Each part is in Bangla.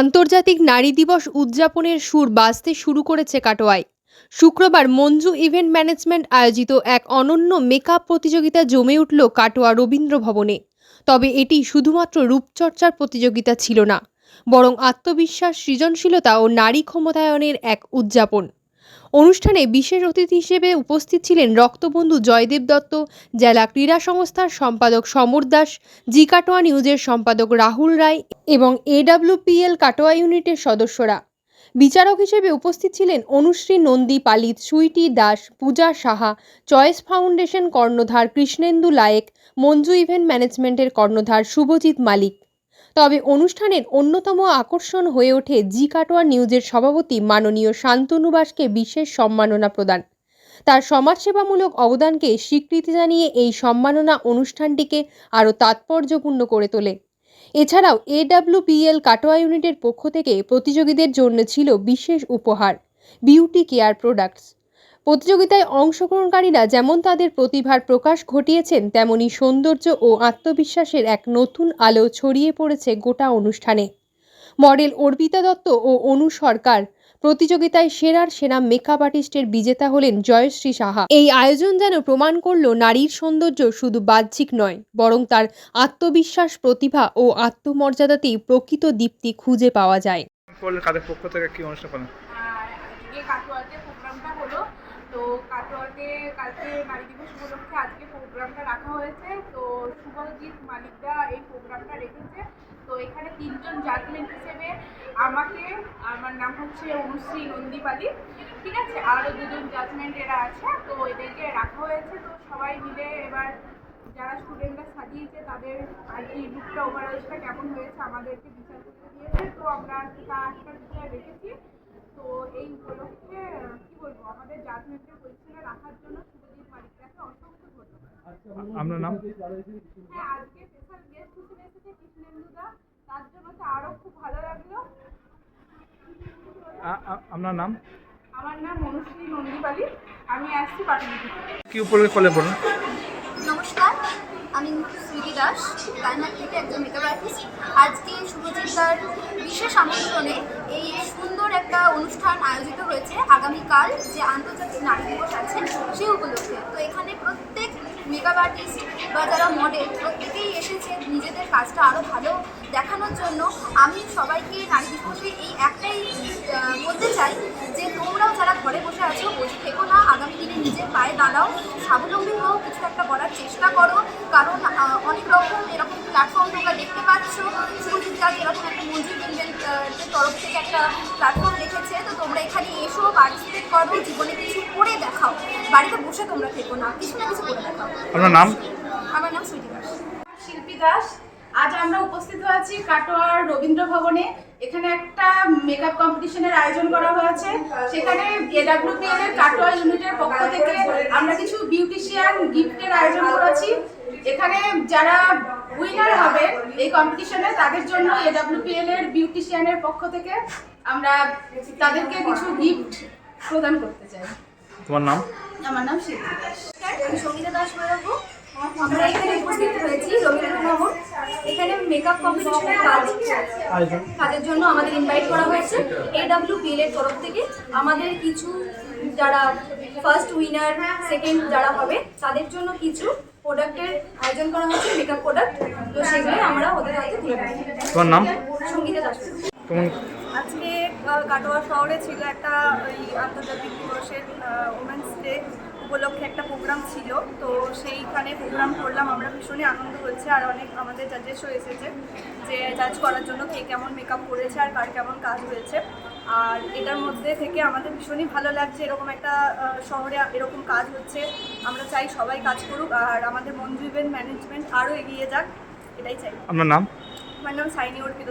আন্তর্জাতিক নারী দিবস উদযাপনের সুর বাজতে শুরু করেছে কাটোয়ায়। শুক্রবার মঞ্জু ইভেন্ট ম্যানেজমেন্ট আয়োজিত এক অনন্য মেকআপ প্রতিযোগিতা জমে উঠল কাটোয়া রবীন্দ্র ভবনে। তবে এটি শুধুমাত্র রূপচর্চার প্রতিযোগিতা ছিল না, বরং আত্মবিশ্বাস, সৃজনশীলতা ও নারী ক্ষমতায়নের এক উদযাপন। অনুষ্ঠানে বিশেষ অতিথি হিসেবে উপস্থিত ছিলেন রক্তবন্ধু জয়দেব দত্ত, জেলা ক্রীড়া সংস্থার সম্পাদক সমর দাস জি কাটোয়া নিউজের সম্পাদক রাহুল রায় এবং এডাব্লিউপিএল কাটোয়া ইউনিটের সদস্যরা। বিচারক হিসেবে উপস্থিত ছিলেন অনুশ্রী নন্দী, পালিত সুইটি দাস, পূজা সাহা, চয়েস ফাউন্ডেশন কর্ণধার কৃষ্ণেন্দু লায়েক, মঞ্জু ইভেন্ট ম্যানেজমেন্টের কর্ণধার শুভজিৎ মালিক। তবে অনুষ্ঠানের অন্যতম আকর্ষণ হয়ে ওঠে জি কাটোয়া নিউজের সভাপতি মাননীয় শান্তনু বাসকে বিশেষ সম্মাননা প্রদান। তার সমাজসেবামূলক অবদানকে স্বীকৃতি জানিয়ে এই সম্মাননা অনুষ্ঠানটিকে আরও তাৎপর্যপূর্ণ করে তোলে। এছাড়াও এডাব্লিউপিএল কাটোয়া ইউনিটের পক্ষ থেকে প্রতিযোগীদের জন্য ছিল বিশেষ উপহার, বিউটি কেয়ার প্রোডাক্টস। প্রতিযোগিতায় অংশগ্রহণকারীরা যেমন তাদের প্রতিভার প্রকাশ ঘটিয়েছেন তেমনি সৌন্দর্য ও আত্মবিশ্বাসের এক নতুন আলো ছড়িয়ে পড়েছে গোটা অনুষ্ঠানে। মডেল অর্পিতা দত্ত ও অনু সরকার প্রতিযোগিতায় সেরার সেরা মেকআপ আর্টিস্টের বিজেতা হলেন জয়শ্রী সাহা। এই আয়োজন যেন প্রমাণ করল নারীর সৌন্দর্য শুধু বাহ্যিক নয় বরং তার আত্মবিশ্বাস প্রতিভা ও আত্মমর্যাদাতেই প্রকৃত দীপ্তি খুঁজে পাওয়া যায়। কাদের পক্ষ থেকে কি অনুষ্ঠান তো কাটোয়াতে কালকে নারী দিবস উপলক্ষে আজকে প্রোগ্রামটা রাখা হয়েছে। তো শুভজিৎ মালিকদা এই প্রোগ্রামটা রেখেছে। তো এখানে তিনজন জাজমেন্ট হিসেবে আমাকে, আমার নাম হচ্ছে অনুশ্রী নন্দীপালি, ঠিক আছে? আরও দুজন জাজমেন্ট এরা আছে, তো এদেরকে রাখা হয়েছে। তো সবাই মিলে এবার যারা স্টুডেন্টরা সাজিয়েছে, তাদের আর কি লুকটা ওভারঅলটা কেমন হয়েছে আমাদেরকে বিচার করতে দিয়েছে। তো আমরা আর কি তা একটা বিষয় রেখেছি তো এই উপলক্ষে কি বলব আমাদের জাজমেন্টের পজিশনে রাখার জন্য শুভজিৎ মালিকটাকে অসংখ্য ধন্যবাদ। আপনার নাম? হ্যাঁ আজকে স্পেশাল গেস্ট হিসেবে এসেছে কৃষ্ণেন্দুদা। তার জন্য তো আরও খুব ভালো লাগল। আ- আ- আপনার নাম? আমার নাম অনুশ্রী নন্দীপালি। আমি আসছি পাটুলিতে কি উপলক্ষে করলেন বলুন? নমস্কার আমি সুইটি দাস রায়নার থেকে একজন মেকআপ আর্টিস্ট। আজকে শুভচিন্তার বিশেষ আমন্ত্রণে এই সুন্দর একটা অনুষ্ঠান আয়োজিত হয়েছে আগামীকাল যে আন্তর্জাতিক নারী দিবস আছে সেই উপলক্ষে। তো এখানে প্রত্যেক মেকআপ আর্টিস্ট বা যারা মডেল প্রত্যেকেই এসেছে নিজেদের কাজটা আরও ভালো দেখানোর জন্য। আমি সবাইকে নারী দিবসে এই একটাই বলতে চাই যে তোমরাও যারা ঘরে বসে আছো, বসে থেকো না। আগামী দিনে নিজের পায়ে দাঁড়াও, স্বাবলম্বী হও কিছু একটা করার চেষ্টা করো। কারণ অনেক রকম এরকম প্ল্যাটফর্ম তোমরা দেখতে পাচ্ছ। সুজিত কাজ এরকম একটা ইভেন্ট তরফ থেকে একটা প্ল্যাটফর্ম রেখেছে তো তোমরা এখানে এসো পার্টিসিপেট করো জীবনে কিছু করে দেখাও। বাড়িতে বসে তোমরা থেকো না কিছু না কিছু করে দেখাও। আপনার নাম? আমার নাম সুইটি দাস। শিল্পী দাস আজ আমরা উপস্থিত হয়েছি কাটোয়ার রবীন্দ্র ভবনে। এখানে একটা মেকআপ কম্পিটিশনের আয়োজন করা হয়েছে। সেখানে এডাব্লিউপিএল এর কাটোয়া ইউনিটের পক্ষ থেকে আমরা কিছু বিউটিশিয়ান গিফটের আয়োজন করেছি। এখানে যারা উইনার হবে এই কম্পিটিশনে তাদের জন্য এডাব্লিউপিএল এর বিউটিশিয়ানের পক্ষ থেকে আমরা তাদেরকে কিছু গিফট প্রদান করতে চাই। তোমার নাম? আমার নাম শিল্পী দাস। আমি সঙ্গীতা দাস বলব আমরা এখানে উপস্থিত হয়েছি রবীন্দ্র ভবন এখানে মেকআপ কম্পিটিশনের কাজ কাজের জন্য আমাদের ইনভাইট করা হয়েছে। এডাব্লিউপিএল এর তরফ থেকে আমাদের কিছু যারা ফার্স্ট উইনার সেকেন্ড যারা হবে তাদের জন্য কিছু প্রোডাক্টের আয়োজন করা হয়েছে মেকআপ প্রোডাক্ট তো সেগুলো আমরা ওদের হাতে তুলে দেবো। তোমার নাম? সঙ্গীতা দাস। আজকে কাটোয়া শহরে ছিল একটা ওই আন্তর্জাতিক দিবসের ওমেন্স ডে উপলক্ষে একটা প্রোগ্রাম ছিল। তো সেইখানে প্রোগ্রাম করলাম। আমরা ভীষণই আনন্দ হচ্ছে আর অনেক আমাদের জাজেসও এসেছে যে জাজ করার জন্য কে কেমন মেকআপ করেছে আর কার কেমন কাজ হয়েছে। আর এটার মধ্যে থেকে আমাদের ভীষণই ভালো লাগছে এরকম একটা শহরে এরকম কাজ হচ্ছে। আমরা চাই সবাই কাজ করুক আর আমাদের মঞ্জু ইভেন্ট ম্যানেজমেন্ট আরও এগিয়ে যাক এটাই চাই। আপনার নাম? আমার নাম সাইনি অর্পিত।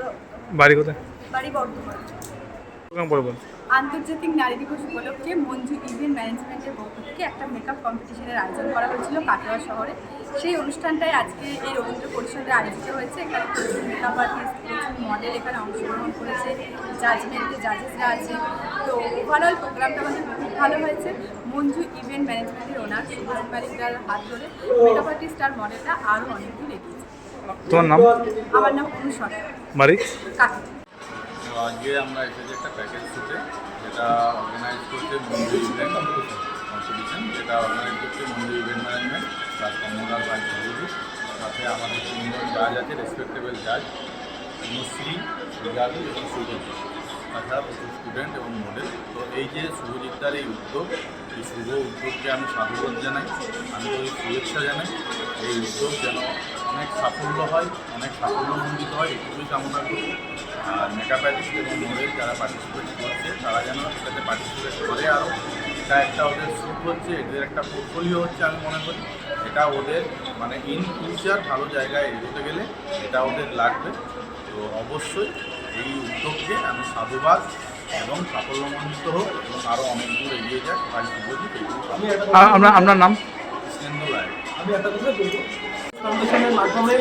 বাড়ি কোথায়? বাড়ি বর্ধমান। আন্তর্জাতিক নারী দিবস উপলক্ষে মঞ্জু ইভেন্ট ম্যানেজমেন্টের পক্ষ থেকে একটা মেকআপ কম্পিটিশনের আয়োজন করা হয়েছিল কাটোয়া শহরে। সেই অনুষ্ঠানটাই আজকে এই রবীন্দ্র পরিষদে আয়োজিত হয়েছে। এখানে মেকআপ আর্টিস্ট প্রচুর মডেল এখানে অংশগ্রহণ করেছে। জাজমেন্টে জাজেসরা আছে। তো ওভারঅল প্রোগ্রামটা আমাদের খুব ভালো হয়েছে। মঞ্জু ইভেন্ট ম্যানেজমেন্টের ওনার সুভাষ মালিকদার হাত ধরে মেকআপ আর্টিস্ট আর মডেলরা আরও অনেক দূর এগিয়েছে তোমার নাম? আমার নাম অনুসরণ বাড়ি? কাকি। আজকে আমরা এসেছি একটা প্যাকেজ শুটে যেটা অর্গানাইজ করছে মন্দির ইভেন্ট কম্পিটিশন যেটা অর্গানাইজ করছে মন্দির ইভেন্ট ম্যানেজমেন্ট কর্মকার ভাই সহযোগী সাথে আমাদের তিনজন জাজ আছে রেসপেক্টেবল জাজ অনুশ্রী রিজাদু এবং সুজিত। তাছাড়া স্টুডেন্ট এবং মডেল তো এই যে শুভজিৎদার এই উদ্যোগ, এই শুভ উদ্যোগকে আমি সাধুবাদ জানাই। আমি ওই শুভেচ্ছা জানাই। এই উদ্যোগ যেন অনেক সাফল্য হয়, অনেক সাফল্যমণ্ডিত হয়, এটুকুই কামনা করি। আর মেকআপ আর্টিস্ট এবং মডেল যারা পার্টিসিপেট করছে, তারা যেন এটাতে পার্টিসিপেট করে আরও এটা একটা ওদের সুখ হচ্ছে এদের একটা পোর্টফোলিও হচ্ছে আমি মনে করি। এটা ওদের মানে ইন ফিউচার ভালো জায়গায় এগোতে গেলে এটা ওদের লাগবে। তো অবশ্যই এই উদ্যোগকে আমি সাধুবাদ এবং সাফল্যমণ্ডিত হোক এবং আরও অনেক দূর এগিয়ে যাক ভাই শুভজিৎ এইটুকু আ- আপনার আপনার নাম? কৃষ্ণেন্দু রায়। আমি একটা কথা বলব। ফাউন্ডেশনের মাধ্যমে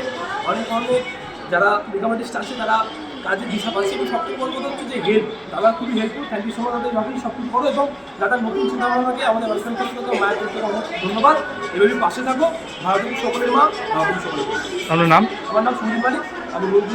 অনেক অনেক যারা মেকআপ আর্টিস্ট আছে তারা কাজে দিশা পাচ্ছে এবং সবচেয়ে বড় কথা হচ্ছে যে হেল্প দাদা খুবই helpful thank you so much তাদের যখনই সব কিছু করো এবং দাদার নতুন চিন্তা ভাবনাকে আমাদের অনুষ্ঠান করতে মায়ের করতে অনেক ধন্যবাদ। এভাবে পাশে থাকো ভারতের সকলের মা ভারতের সকলের। আপনার নাম? আমার নাম সুনীল মালিক আমি বলছি